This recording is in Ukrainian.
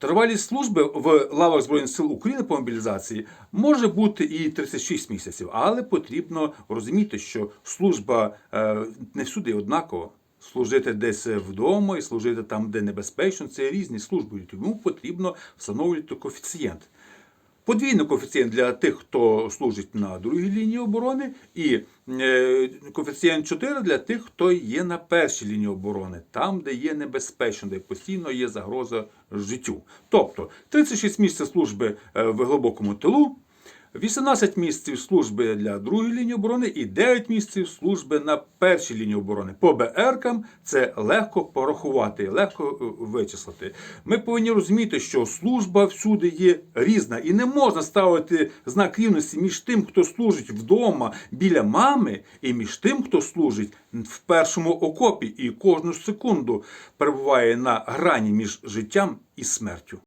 Тривалість служби в лавах Збройних сил України по мобілізації може бути і 36 місяців, але потрібно розуміти, що служба е, не всюди однакова. Служити десь вдома і служити там, де небезпечно, це різні служби. Тому потрібно встановлювати коефіцієнт. Подвійний коефіцієнт для тих, хто служить на другій лінії оборони, і е, коефіцієнт 4 для тих, хто є на першій лінії оборони, там, де є небезпечно, де постійно є загроза життю. Тобто 36 місяців служби е, в глибокому тилу, 18 місяців служби для другої лінії оборони і 9 місяців служби на першій лінії оборони. По БРкам це легко порахувати, легко е, вичислити. Ми повинні розуміти, що служба всюди є різна, і не можна ставити знак рівності між тим, хто служить вдома біля мами, і між тим, хто служить в першому окопі і кожну секунду перебуває на грані між життям і смертю.